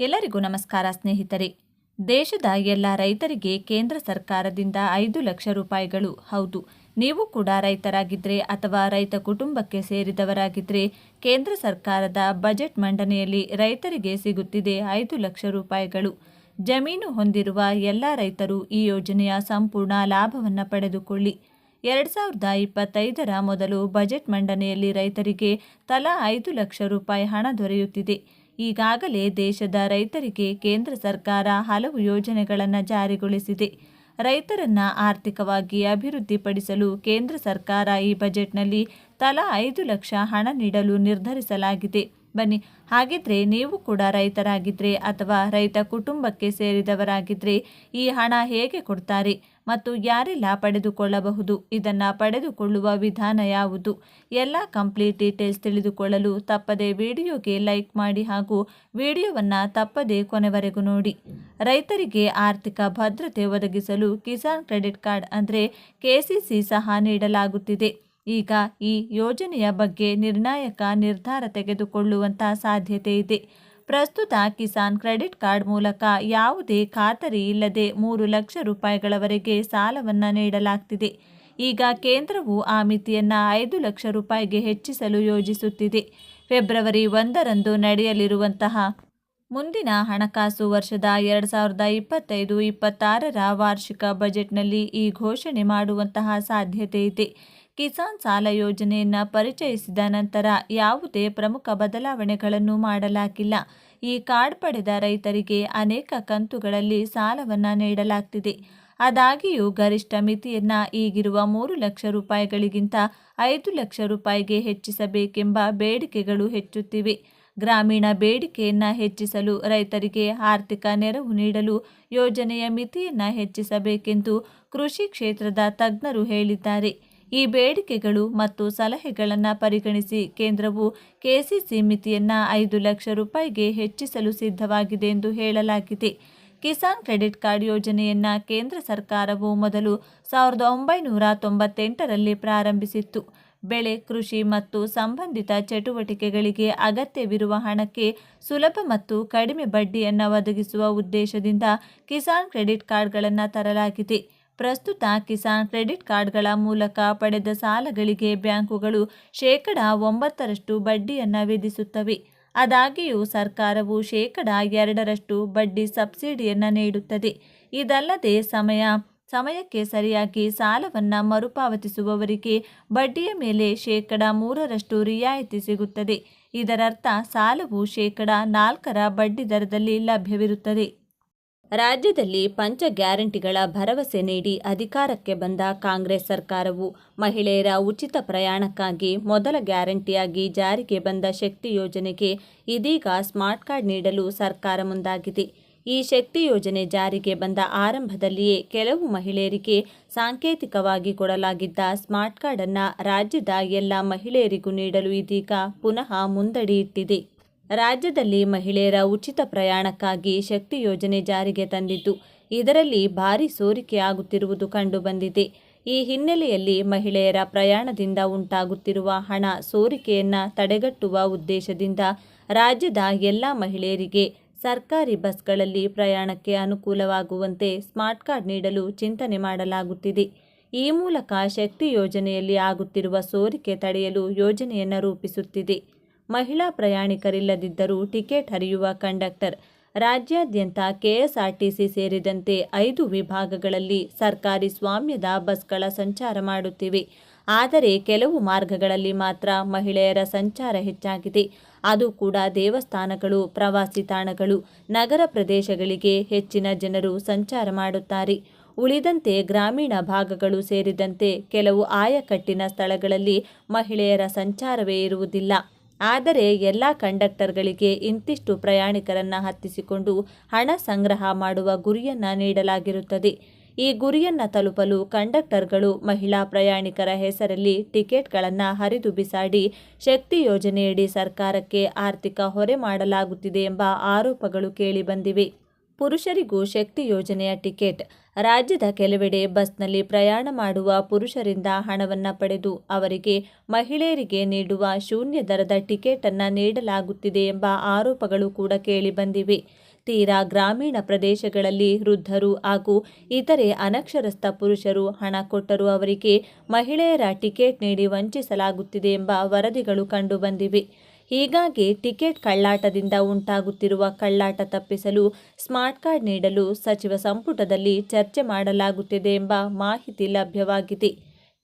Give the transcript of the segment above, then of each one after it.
ಎಲ್ಲರಿಗೂ ನಮಸ್ಕಾರ ಸ್ನೇಹಿತರೆ. ದೇಶದ ಎಲ್ಲ ರೈತರಿಗೆ ಕೇಂದ್ರ ಸರ್ಕಾರದಿಂದ ಐದು ಲಕ್ಷ ರೂಪಾಯಿಗಳು. ಹೌದು, ನೀವು ಕೂಡ ರೈತರಾಗಿದ್ದರೆ ಅಥವಾ ರೈತ ಕುಟುಂಬಕ್ಕೆ ಸೇರಿದವರಾಗಿದ್ದರೆ ಕೇಂದ್ರ ಸರ್ಕಾರದ ಬಜೆಟ್ ಮಂಡನೆಯಲ್ಲಿ ರೈತರಿಗೆ ಸಿಗುತ್ತಿದೆ ಐದು ಲಕ್ಷ ರೂಪಾಯಿಗಳು. ಜಮೀನು ಹೊಂದಿರುವ ಎಲ್ಲ ರೈತರು ಈ ಯೋಜನೆಯ ಸಂಪೂರ್ಣ ಲಾಭವನ್ನು ಪಡೆದುಕೊಳ್ಳಿ. ಎರಡು ಸಾವಿರದ ಇಪ್ಪತ್ತೈದರ ಮೊದಲು ಬಜೆಟ್ ಮಂಡನೆಯಲ್ಲಿ ರೈತರಿಗೆ ತಲಾ ಐದು ಲಕ್ಷ ರೂಪಾಯಿ ಹಣ ದೊರೆಯುತ್ತಿದೆ. ಈಗಾಗಲೇ ದೇಶದ ರೈತರಿಗೆ ಕೇಂದ್ರ ಸರ್ಕಾರ ಹಲವು ಯೋಜನೆಗಳನ್ನು ಜಾರಿಗೊಳಿಸಿದೆ. ರೈತರನ್ನ ಆರ್ಥಿಕವಾಗಿ ಅಭಿವೃದ್ಧಿಪಡಿಸಲು ಕೇಂದ್ರ ಸರ್ಕಾರ ಈ ಬಜೆಟ್ನಲ್ಲಿ ತಲಾ ಐದು ಲಕ್ಷ ಹಣ ನೀಡಲು ನಿರ್ಧರಿಸಲಾಗಿದೆ. ಬನ್ನಿ. ಹಾಗಿದ್ರೆ ನೀವು ಕೂಡ ರೈತರಾಗಿದ್ದರೆ ಅಥವಾ ರೈತ ಕುಟುಂಬಕ್ಕೆ ಸೇರಿದವರಾಗಿದ್ದರೆ ಈ ಹಣ ಹೇಗೆ ಕೊಡ್ತಾರೆ ಮತ್ತು ಯಾರೆಲ್ಲ ಪಡೆದುಕೊಳ್ಳಬಹುದು? ಇದನ್ನು ಪಡೆದುಕೊಳ್ಳುವ ವಿಧಾನ ಯಾವುದು? ಎಲ್ಲ ಕಂಪ್ಲೀಟ್ ಡೀಟೇಲ್ಸ್ ತಿಳಿದುಕೊಳ್ಳಲು ತಪ್ಪದೆ ವಿಡಿಯೋಗೆ ಲೈಕ್ ಮಾಡಿ ಹಾಗೂ ವಿಡಿಯೋವನ್ನು ತಪ್ಪದೆ ಕೊನೆವರೆಗೂ ನೋಡಿ. ರೈತರಿಗೆ ಆರ್ಥಿಕ ಭದ್ರತೆ ಒದಗಿಸಲು ಕಿಸಾನ್ ಕ್ರೆಡಿಟ್ ಕಾರ್ಡ್ ಅಂದರೆ ಕೆಸಿಸಿ ಸಹ ನೀಡಲಾಗುತ್ತಿದೆ. ಈಗ ಈ ಯೋಜನೆಯ ಬಗ್ಗೆ ನಿರ್ಣಾಯಕ ನಿರ್ಧಾರ ತೆಗೆದುಕೊಳ್ಳುವಂಥ ಸಾಧ್ಯತೆ ಇದೆ. ಪ್ರಸ್ತುತ ಕಿಸಾನ್ ಕ್ರೆಡಿಟ್ ಕಾರ್ಡ್ ಮೂಲಕ ಯಾವುದೇ ಖಾತರಿ ಇಲ್ಲದೆ ಮೂರು ಲಕ್ಷ ರೂಪಾಯಿಗಳವರೆಗೆ ಸಾಲವನ್ನು ನೀಡಲಾಗ್ತಿದೆ. ಈಗ ಕೇಂದ್ರವು ಆ ಮಿತಿಯನ್ನು ಐದು ಲಕ್ಷ ರೂಪಾಯಿಗೆ ಹೆಚ್ಚಿಸಲು ಯೋಜಿಸುತ್ತಿದೆ. ಫೆಬ್ರವರಿ ಒಂದರಂದು ನಡೆಯಲಿರುವಂತಹ ಮುಂದಿನ ಹಣಕಾಸು ವರ್ಷದ ಎರಡು ಸಾವಿರದ ಇಪ್ಪತ್ತೈದು, ಇಪ್ಪತ್ತಾರರ ವಾರ್ಷಿಕ ಬಜೆಟ್ನಲ್ಲಿ ಈ ಘೋಷಣೆ ಮಾಡುವಂತಹ ಸಾಧ್ಯತೆ ಇದೆ. ಕಿಸಾನ್ ಸಾಲ ಯೋಜನೆಯನ್ನು ಪರಿಚಯಿಸಿದ ನಂತರ ಯಾವುದೇ ಪ್ರಮುಖ ಬದಲಾವಣೆಗಳನ್ನು ಮಾಡಲಾಗಿಲ್ಲ. ಈ ಕಾರ್ಡ್ ಪಡೆದ ರೈತರಿಗೆ ಅನೇಕ ಕಂತುಗಳಲ್ಲಿ ಸಾಲವನ್ನು ನೀಡಲಾಗ್ತಿದೆ. ಆದಾಗಿಯೂ ಗರಿಷ್ಠ ಮಿತಿಯನ್ನು ಈಗಿರುವ ಮೂರು ಲಕ್ಷ ರೂಪಾಯಿಗಳಿಗಿಂತ ಐದು ಲಕ್ಷ ರೂಪಾಯಿಗೆ ಹೆಚ್ಚಿಸಬೇಕೆಂಬ ಬೇಡಿಕೆಗಳು ಹೆಚ್ಚುತ್ತಿವೆ. ಗ್ರಾಮೀಣ ಬೇಡಿಕೆಯನ್ನು ಹೆಚ್ಚಿಸಲು ರೈತರಿಗೆ ಆರ್ಥಿಕ ನೆರವು ನೀಡಲು ಯೋಜನೆಯ ಮಿತಿಯನ್ನು ಹೆಚ್ಚಿಸಬೇಕೆಂದು ಕೃಷಿ ಕ್ಷೇತ್ರದ ತಜ್ಞರು ಹೇಳಿದ್ದಾರೆ. ಈ ಬೇಡಿಕೆಗಳು ಮತ್ತು ಸಲಹೆಗಳನ್ನು ಪರಿಗಣಿಸಿ ಕೇಂದ್ರವು ಕೆಸಿಸಿ ಮಿತಿಯನ್ನು ಐದು ಲಕ್ಷ ರೂಪಾಯಿಗೆ ಹೆಚ್ಚಿಸಲು ಸಿದ್ಧವಾಗಿದೆ ಎಂದು ಹೇಳಲಾಗಿದೆ. ಕಿಸಾನ್ ಕ್ರೆಡಿಟ್ ಕಾರ್ಡ್ ಯೋಜನೆಯನ್ನು ಕೇಂದ್ರ ಸರ್ಕಾರವು ಮೊದಲು ಸಾವಿರದ ಒಂಬೈನೂರ ತೊಂಬತ್ತೆಂಟರಲ್ಲಿ ಪ್ರಾರಂಭಿಸಿತ್ತು. ಬೆಳೆ, ಕೃಷಿ ಮತ್ತು ಸಂಬಂಧಿತ ಚಟುವಟಿಕೆಗಳಿಗೆ ಅಗತ್ಯವಿರುವ ಹಣಕ್ಕೆ ಸುಲಭ ಮತ್ತು ಕಡಿಮೆ ಬಡ್ಡಿಯನ್ನು ಒದಗಿಸುವ ಉದ್ದೇಶದಿಂದ ಕಿಸಾನ್ ಕ್ರೆಡಿಟ್ ಕಾರ್ಡ್ಗಳನ್ನು ತರಲಾಗಿದೆ. ಪ್ರಸ್ತುತ ಕಿಸಾನ್ ಕ್ರೆಡಿಟ್ ಕಾರ್ಡ್ಗಳ ಮೂಲಕ ಪಡೆದ ಸಾಲಗಳಿಗೆ ಬ್ಯಾಂಕುಗಳು ಶೇಕಡ ಒಂಬತ್ತರಷ್ಟು ಬಡ್ಡಿಯನ್ನು ವಿಧಿಸುತ್ತವೆ. ಆದಾಗ್ಯೂ ಸರ್ಕಾರವು ಶೇಕಡ ಎರಡರಷ್ಟು ಬಡ್ಡಿ ಸಬ್ಸಿಡಿಯನ್ನು ನೀಡುತ್ತದೆ. ಇದಲ್ಲದೆ ಸಮಯ, ಸಮಯಕ್ಕೆ ಸರಿಯಾಗಿ ಸಾಲವನ್ನು ಮರುಪಾವತಿಸುವವರಿಗೆ ಬಡ್ಡಿಯ ಮೇಲೆ ಶೇಕಡ ಮೂರರಷ್ಟು ರಿಯಾಯಿತಿ ಸಿಗುತ್ತದೆ. ಇದರರ್ಥ ಸಾಲವು ಶೇಕಡ ನಾಲ್ಕರ ಬಡ್ಡಿ ದರದಲ್ಲಿ ಲಭ್ಯವಿರುತ್ತದೆ. ರಾಜ್ಯದಲ್ಲಿ ಪಂಚ ಗ್ಯಾರಂಟಿಗಳ ಭರವಸೆ ನೀಡಿ ಅಧಿಕಾರಕ್ಕೆ ಬಂದ ಕಾಂಗ್ರೆಸ್ ಸರ್ಕಾರವು ಮಹಿಳೆಯರ ಉಚಿತ ಪ್ರಯಾಣಕ್ಕಾಗಿ ಮೊದಲ ಗ್ಯಾರಂಟಿಯಾಗಿ ಜಾರಿಗೆ ಬಂದ ಶಕ್ತಿ ಯೋಜನೆಗೆ ಇದೀಗ ಸ್ಮಾರ್ಟ್ ಕಾರ್ಡ್ ನೀಡಲು ಸರ್ಕಾರ ಮುಂದಾಗಿದೆ. ಈ ಶಕ್ತಿ ಯೋಜನೆ ಜಾರಿಗೆ ಬಂದ ಆರಂಭದಲ್ಲಿಯೇ ಕೆಲವು ಮಹಿಳೆಯರಿಗೆ ಸಾಂಕೇತಿಕವಾಗಿ ಕೊಡಲಾಗಿದ್ದ ಸ್ಮಾರ್ಟ್ ಕಾರ್ಡನ್ನು ರಾಜ್ಯದ ಎಲ್ಲ ಮಹಿಳೆಯರಿಗೂ ನೀಡಲು ಇದೀಗ ಪುನಃ ಮುಂದಡಿ ಇಟ್ಟಿದೆ. ರಾಜ್ಯದಲ್ಲಿ ಮಹಿಳೆಯರ ಉಚಿತ ಪ್ರಯಾಣಕ್ಕಾಗಿ ಶಕ್ತಿ ಯೋಜನೆ ಜಾರಿಗೆ ತಂದಿದ್ದು, ಇದರಲ್ಲಿ ಭಾರಿ ಸೋರಿಕೆ ಆಗುತ್ತಿರುವುದು ಕಂಡುಬಂದಿದೆ ಈ ಹಿನ್ನೆಲೆಯಲ್ಲಿ ಮಹಿಳೆಯರ ಪ್ರಯಾಣದಿಂದ ಉಂಟಾಗುತ್ತಿರುವ ಹಣ ಸೋರಿಕೆಯನ್ನು ತಡೆಗಟ್ಟುವ ಉದ್ದೇಶದಿಂದ ರಾಜ್ಯದ ಎಲ್ಲ ಮಹಿಳೆಯರಿಗೆ ಸರ್ಕಾರಿ ಬಸ್ಗಳಲ್ಲಿ ಪ್ರಯಾಣಕ್ಕೆ ಅನುಕೂಲವಾಗುವಂತೆ ಸ್ಮಾರ್ಟ್ ಕಾರ್ಡ್ ನೀಡಲು ಚಿಂತನೆ ಮಾಡಲಾಗುತ್ತಿದೆ. ಈ ಮೂಲಕ ಶಕ್ತಿ ಯೋಜನೆಯಲ್ಲಿ ಆಗುತ್ತಿರುವ ಸೋರಿಕೆ ತಡೆಯಲು ಯೋಜನೆಯನ್ನು ರೂಪಿಸುತ್ತಿದೆ. ಮಹಿಳಾ ಪ್ರಯಾಣಿಕರಿಲ್ಲದಿದ್ದರೂ ಟಿಕೆಟ್ ಹರಿಯುವ ಕಂಡಕ್ಟರ್. ರಾಜ್ಯಾದ್ಯಂತ ಕೆಎಸ್ಆರ್ಟಿಸಿ ಸೇರಿದಂತೆ ಐದು ವಿಭಾಗಗಳಲ್ಲಿ ಸರ್ಕಾರಿ ಸ್ವಾಮ್ಯದ ಬಸ್ಗಳ ಸಂಚಾರ ಮಾಡುತ್ತಿವೆ. ಆದರೆ ಕೆಲವು ಮಾರ್ಗಗಳಲ್ಲಿ ಮಾತ್ರ ಮಹಿಳೆಯರ ಸಂಚಾರ ಹೆಚ್ಚಾಗಿದೆ. ಅದು ಕೂಡ ದೇವಸ್ಥಾನಗಳು, ಪ್ರವಾಸಿ ತಾಣಗಳು, ನಗರ ಪ್ರದೇಶಗಳಿಗೆ ಹೆಚ್ಚಿನ ಜನರು ಸಂಚಾರ ಮಾಡುತ್ತಾರೆ. ಉಳಿದಂತೆ ಗ್ರಾಮೀಣ ಭಾಗಗಳು ಸೇರಿದಂತೆ ಕೆಲವು ಆಯಕಟ್ಟಿನ ಸ್ಥಳಗಳಲ್ಲಿ ಮಹಿಳೆಯರ ಸಂಚಾರವೇ ಇರುವುದಿಲ್ಲ. ಆದರೆ ಎಲ್ಲ ಕಂಡಕ್ಟರ್ಗಳಿಗೆ ಇಂತಿಷ್ಟು ಪ್ರಯಾಣಿಕರನ್ನು ಹತ್ತಿಸಿಕೊಂಡು ಹಣ ಸಂಗ್ರಹ ಮಾಡುವ ಗುರಿಯನ್ನು ನೀಡಲಾಗಿರುತ್ತದೆ. ಈ ಗುರಿಯನ್ನು ತಲುಪಲು ಕಂಡಕ್ಟರ್ಗಳು ಮಹಿಳಾ ಪ್ರಯಾಣಿಕರ ಹೆಸರಲ್ಲಿ ಟಿಕೆಟ್ಗಳನ್ನು ಹರಿದು ಬಿಸಾಡಿ ಶಕ್ತಿ ಯೋಜನೆಯಡಿ ಸರ್ಕಾರಕ್ಕೆ ಆರ್ಥಿಕ ಹೊರೆ ಮಾಡಲಾಗುತ್ತಿದೆ ಎಂಬ ಆರೋಪಗಳು ಕೇಳಿಬಂದಿವೆ ಪುರುಷರಿಗೂ ಶಕ್ತಿ ಯೋಜನೆಯ ಟಿಕೆಟ್. ರಾಜ್ಯದ ಕೆಲವೆಡೆ ಬಸ್ನಲ್ಲಿ ಪ್ರಯಾಣ ಮಾಡುವ ಪುರುಷರಿಂದ ಹಣವನ್ನು ಪಡೆದು ಅವರಿಗೆ ಮಹಿಳೆಯರಿಗೆ ನೀಡುವ ಶೂನ್ಯ ದರದ ಟಿಕೆಟನ್ನು ನೀಡಲಾಗುತ್ತಿದೆ ಎಂಬ ಆರೋಪಗಳು ಕೂಡ ಕೇಳಿಬಂದಿವೆ ತೀರಾ ಗ್ರಾಮೀಣ ಪ್ರದೇಶಗಳಲ್ಲಿ ವೃದ್ಧರು ಹಾಗೂ ಇತರೆ ಅನಕ್ಷರಸ್ಥ ಪುರುಷರು ಹಣ ಕೊಟ್ಟರೂ ಅವರಿಗೆ ಮಹಿಳೆಯರ ಟಿಕೆಟ್ ನೀಡಿ ವಂಚಿಸಲಾಗುತ್ತಿದೆ ಎಂಬ ವರದಿಗಳು ಕಂಡುಬಂದಿವೆ ಹೀಗಾಗಿ ಟಿಕೆಟ್ ಕಳ್ಳಾಟದಿಂದ ಉಂಟಾಗುತ್ತಿರುವ ಕಳ್ಳಾಟ ತಪ್ಪಿಸಲು ಸ್ಮಾರ್ಟ್ ಕಾರ್ಡ್ ನೀಡಲು ಸಚಿವ ಸಂಪುಟದಲ್ಲಿ ಚರ್ಚೆ ಮಾಡಲಾಗುತ್ತಿದೆ ಎಂಬ ಮಾಹಿತಿ ಲಭ್ಯವಾಗಿದೆ.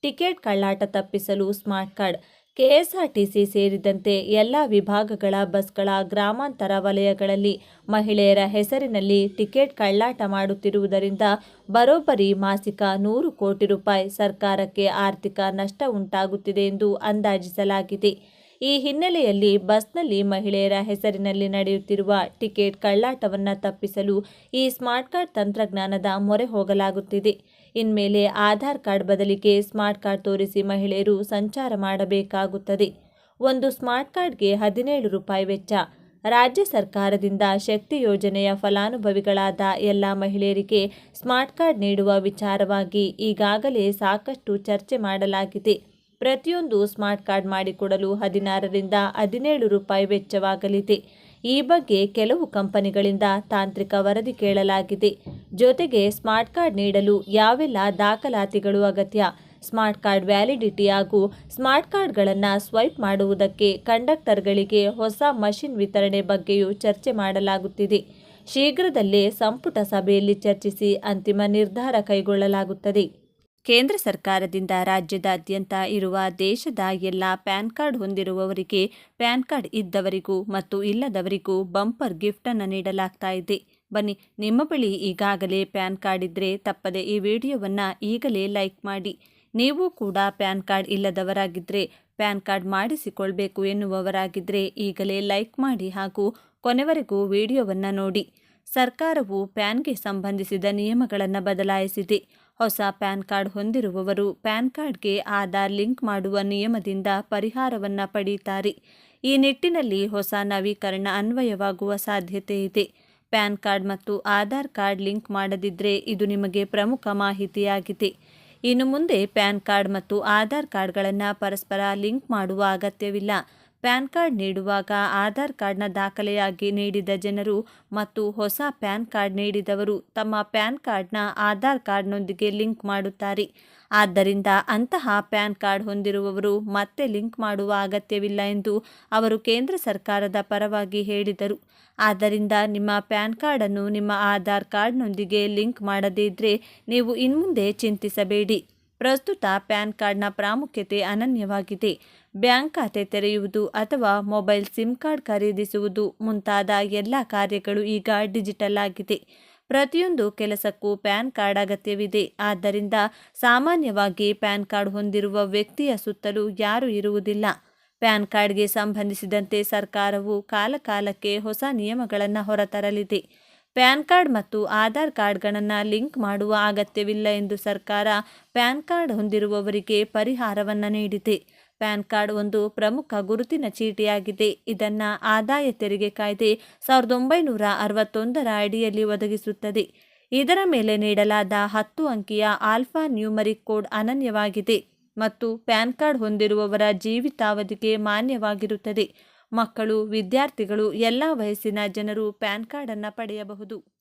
ಟಿಕೆಟ್ ಕಳ್ಳಾಟ ತಪ್ಪಿಸಲು ಸ್ಮಾರ್ಟ್ ಕಾರ್ಡ್, ಕೆಎಸ್ಆರ್ಟಿಸಿ ಸೇರಿದಂತೆ ಎಲ್ಲ ವಿಭಾಗಗಳ ಬಸ್ಗಳ ಗ್ರಾಮಾಂತರ ವಲಯಗಳಲ್ಲಿ ಮಹಿಳೆಯರ ಹೆಸರಿನಲ್ಲಿ ಟಿಕೆಟ್ ಕಳ್ಳಾಟ ಮಾಡುತ್ತಿರುವುದರಿಂದ ಬರೋಬ್ಬರಿ ಮಾಸಿಕ ನೂರು ಕೋಟಿ ರೂಪಾಯಿ ಸರ್ಕಾರಕ್ಕೆ ಆರ್ಥಿಕ ನಷ್ಟ ಉಂಟಾಗುತ್ತಿದೆ ಎಂದು ಅಂದಾಜಿಸಲಾಗಿದೆ. ಈ ಹಿನ್ನೆಲೆಯಲ್ಲಿ ಬಸ್ನಲ್ಲಿ ಮಹಿಳೆಯರ ಹೆಸರಿನಲ್ಲಿ ನಡೆಯುತ್ತಿರುವ ಟಿಕೆಟ್ ಕಳ್ಳಾಟವನ್ನು ತಪ್ಪಿಸಲು ಈ ಸ್ಮಾರ್ಟ್ ಕಾರ್ಡ್ ತಂತ್ರಜ್ಞಾನದ ಮೊರೆ ಹೋಗಲಾಗುತ್ತಿದೆ. ಇನ್ಮೇಲೆ ಆಧಾರ್ ಕಾರ್ಡ್ ಬದಲಿಗೆ ಸ್ಮಾರ್ಟ್ ಕಾರ್ಡ್ ತೋರಿಸಿ ಮಹಿಳೆಯರು ಸಂಚಾರ ಮಾಡಬೇಕಾಗುತ್ತದೆ. ಒಂದು ಸ್ಮಾರ್ಟ್ ಕಾರ್ಡ್ಗೆ ಹದಿನೇಳು ರೂಪಾಯಿ ವೆಚ್ಚ. ರಾಜ್ಯ ಸರ್ಕಾರದಿಂದ ಶಕ್ತಿ ಯೋಜನೆಯ ಫಲಾನುಭವಿಗಳಾದ ಎಲ್ಲ ಮಹಿಳೆಯರಿಗೆ ಸ್ಮಾರ್ಟ್ ಕಾರ್ಡ್ ನೀಡುವ ವಿಚಾರವಾಗಿ ಈಗಾಗಲೇ ಸಾಕಷ್ಟು ಚರ್ಚೆ ಮಾಡಲಾಗಿದೆ. ಪ್ರತಿಯೊಂದು ಸ್ಮಾರ್ಟ್ ಕಾರ್ಡ್ ಮಾಡಿಕೊಡಲು ಹದಿನಾರರಿಂದ ಹದಿನೇಳು ರೂಪಾಯಿ ವೆಚ್ಚವಾಗಲಿದೆ. ಈ ಬಗ್ಗೆ ಕೆಲವು ಕಂಪನಿಗಳಿಂದ ತಾಂತ್ರಿಕ ವರದಿ ಕೇಳಲಾಗಿದೆ. ಜೊತೆಗೆ ಸ್ಮಾರ್ಟ್ ಕಾರ್ಡ್ ನೀಡಲು ಯಾವೆಲ್ಲ ದಾಖಲಾತಿಗಳು ಅಗತ್ಯ? ಸ್ಮಾರ್ಟ್ ಕಾರ್ಡ್ ವ್ಯಾಲಿಡಿಟಿ ಹಾಗೂ ಸ್ಮಾರ್ಟ್ ಕಾರ್ಡ್ಗಳನ್ನು ಸ್ವೈಪ್ ಮಾಡುವುದಕ್ಕೆ ಕಂಡಕ್ಟರ್ಗಳಿಗೆ ಹೊಸ ಮಷಿನ್ ವಿತರಣೆ ಬಗ್ಗೆಯೂ ಚರ್ಚೆ ಮಾಡಲಾಗುತ್ತಿದೆ. ಶೀಘ್ರದಲ್ಲೇ ಸಂಪುಟ ಸಭೆಯಲ್ಲಿ ಚರ್ಚಿಸಿ ಅಂತಿಮ ನಿರ್ಧಾರ ಕೈಗೊಳ್ಳಲಾಗುತ್ತದೆ. ಕೇಂದ್ರ ಸರ್ಕಾರದಿಂದ ರಾಜ್ಯದಾದ್ಯಂತ ಇರುವ ದೇಶದ ಎಲ್ಲ ಪ್ಯಾನ್ ಕಾರ್ಡ್ ಹೊಂದಿರುವವರಿಗೆ ಪ್ಯಾನ್ ಕಾರ್ಡ್ ಇದ್ದವರಿಗೂ ಮತ್ತು ಇಲ್ಲದವರಿಗೂ ಬಂಪರ್ ಗಿಫ್ಟನ್ನು ನೀಡಲಾಗ್ತಾ ಇದೆ. ಬನ್ನಿ, ನಿಮ್ಮ ಬಳಿ ಈಗಾಗಲೇ ಪ್ಯಾನ್ ಕಾರ್ಡ್ ಇದ್ದರೆ ತಪ್ಪದೆ ಈ ವಿಡಿಯೋವನ್ನು ಈಗಲೇ ಲೈಕ್ ಮಾಡಿ. ನೀವು ಕೂಡ ಪ್ಯಾನ್ ಕಾರ್ಡ್ ಇಲ್ಲದವರಾಗಿದ್ದರೆ ಪ್ಯಾನ್ ಕಾರ್ಡ್ ಮಾಡಿಸಿಕೊಳ್ಬೇಕು ಎನ್ನುವವರಾಗಿದ್ದರೆ ಈಗಲೇ ಲೈಕ್ ಮಾಡಿ ಹಾಗೂ ಕೊನೆವರೆಗೂ ವಿಡಿಯೋವನ್ನು ನೋಡಿ. ಸರ್ಕಾರವು ಪ್ಯಾನ್ಗೆ ಸಂಬಂಧಿಸಿದ ನಿಯಮಗಳನ್ನು ಬದಲಾಯಿಸಿದೆ. ಹೊಸ ಪ್ಯಾನ್ ಕಾರ್ಡ್ ಹೊಂದಿರುವವರು ಪ್ಯಾನ್ ಕಾರ್ಡ್ಗೆ ಆಧಾರ್ ಲಿಂಕ್ ಮಾಡುವ ನಿಯಮದಿಂದ ಪರಿಹಾರವನ್ನು ಪಡೆಯುತ್ತಾರೆ ಈ ನಿಟ್ಟಿನಲ್ಲಿ ಹೊಸ ನವೀಕರಣ ಅನ್ವಯವಾಗುವ ಸಾಧ್ಯತೆ ಇದೆ. ಪ್ಯಾನ್ ಕಾರ್ಡ್ ಮತ್ತು ಆಧಾರ್ ಕಾರ್ಡ್ ಲಿಂಕ್ ಮಾಡದಿದ್ದರೆ ಇದು ನಿಮಗೆ ಪ್ರಮುಖ ಮಾಹಿತಿಯಾಗಿದೆ. ಇನ್ನು ಮುಂದೆ ಪ್ಯಾನ್ ಕಾರ್ಡ್ ಮತ್ತು ಆಧಾರ್ ಕಾರ್ಡ್ಗಳನ್ನು ಪರಸ್ಪರ ಲಿಂಕ್ ಮಾಡುವ ಅಗತ್ಯವಿಲ್ಲ. ಪ್ಯಾನ್ ಕಾರ್ಡ್ ನೀಡುವಾಗ ಆಧಾರ್ ಕಾರ್ಡ್ನ ದಾಖಲೆಯಾಗಿ ನೀಡಿದ ಜನರು ಮತ್ತು ಹೊಸ ಪ್ಯಾನ್ ಕಾರ್ಡ್ ನೀಡಿದವರು ತಮ್ಮ ಪ್ಯಾನ್ ಕಾರ್ಡ್ನ ಆಧಾರ್ ಕಾರ್ಡ್ನೊಂದಿಗೆ ಲಿಂಕ್ ಮಾಡುತ್ತಾರೆ. ಆದ್ದರಿಂದ ಅಂತಹ ಪ್ಯಾನ್ ಕಾರ್ಡ್ ಹೊಂದಿರುವವರು ಮತ್ತೆ ಲಿಂಕ್ ಮಾಡುವ ಅಗತ್ಯವಿಲ್ಲ ಎಂದು ಅವರು ಕೇಂದ್ರ ಸರ್ಕಾರದ ಪರವಾಗಿ ಹೇಳಿದರು. ಆದ್ದರಿಂದ ನಿಮ್ಮ ಪ್ಯಾನ್ ಕಾರ್ಡನ್ನು ನಿಮ್ಮ ಆಧಾರ್ ಕಾರ್ಡ್ನೊಂದಿಗೆ ಲಿಂಕ್ ಮಾಡದೇ ಇದ್ದರೆ ನೀವು ಇನ್ಮುಂದೆ ಚಿಂತಿಸಬೇಡಿ. ಪ್ರಸ್ತುತ ಪ್ಯಾನ್ ಕಾರ್ಡ್ನ ಪ್ರಾಮುಖ್ಯತೆ ಅನನ್ಯವಾಗಿದೆ. ಬ್ಯಾಂಕ್ ಖಾತೆ ತೆರೆಯುವುದು ಅಥವಾ ಮೊಬೈಲ್ ಸಿಮ್ ಕಾರ್ಡ್ ಖರೀದಿಸುವುದು ಮುಂತಾದ ಎಲ್ಲ ಕಾರ್ಯಗಳು ಈಗ ಡಿಜಿಟಲ್ ಆಗಿದೆ. ಪ್ರತಿಯೊಂದು ಕೆಲಸಕ್ಕೂ ಪ್ಯಾನ್ ಕಾರ್ಡ್ ಅಗತ್ಯವಿದೆ. ಆದ್ದರಿಂದ ಸಾಮಾನ್ಯವಾಗಿ ಪ್ಯಾನ್ ಕಾರ್ಡ್ ಹೊಂದಿರುವ ವ್ಯಕ್ತಿಯ ಸುತ್ತಲೂ ಯಾರೂ ಇರುವುದಿಲ್ಲ. ಪ್ಯಾನ್ ಕಾರ್ಡ್ಗೆ ಸಂಬಂಧಿಸಿದಂತೆ ಸರ್ಕಾರವು ಕಾಲಕಾಲಕ್ಕೆ ಹೊಸ ನಿಯಮಗಳನ್ನು ಹೊರತರಲಿದೆ. ಪ್ಯಾನ್ ಕಾರ್ಡ್ ಮತ್ತು ಆಧಾರ್ ಕಾರ್ಡ್ಗಳನ್ನು ಲಿಂಕ್ ಮಾಡುವ ಅಗತ್ಯವಿಲ್ಲ ಎಂದು ಸರ್ಕಾರ ಪ್ಯಾನ್ ಕಾರ್ಡ್ ಹೊಂದಿರುವವರಿಗೆ ಪರಿಹಾರವನ್ನು ನೀಡಿದೆ. ಪ್ಯಾನ್ ಕಾರ್ಡ್ ಒಂದು ಪ್ರಮುಖ ಗುರುತಿನ ಚೀಟಿಯಾಗಿದೆ. ಇದನ್ನು ಆದಾಯ ತೆರಿಗೆ ಕಾಯ್ದೆ ಸಾವಿರದ ಒಂಬೈನೂರ ಅರವತ್ತೊಂದರ ಅಡಿಯಲ್ಲಿ ಒದಗಿಸುತ್ತದೆ. ಇದರ ಮೇಲೆ ನೀಡಲಾದ ಹತ್ತು ಅಂಕಿಯ ಆಲ್ಫಾ ನ್ಯೂಮರಿಕ್ ಕೋಡ್ ಅನನ್ಯವಾಗಿದೆ ಮತ್ತು ಪ್ಯಾನ್ ಕಾರ್ಡ್ ಹೊಂದಿರುವವರ ಜೀವಿತಾವಧಿಗೆ ಮಾನ್ಯವಾಗಿರುತ್ತದೆ. ಮಕ್ಕಳು, ವಿದ್ಯಾರ್ಥಿಗಳು ಎಲ್ಲ ವಯಸ್ಸಿನ ಜನರು ಪ್ಯಾನ್ ಕಾರ್ಡನ್ನು ಪಡೆಯಬಹುದು.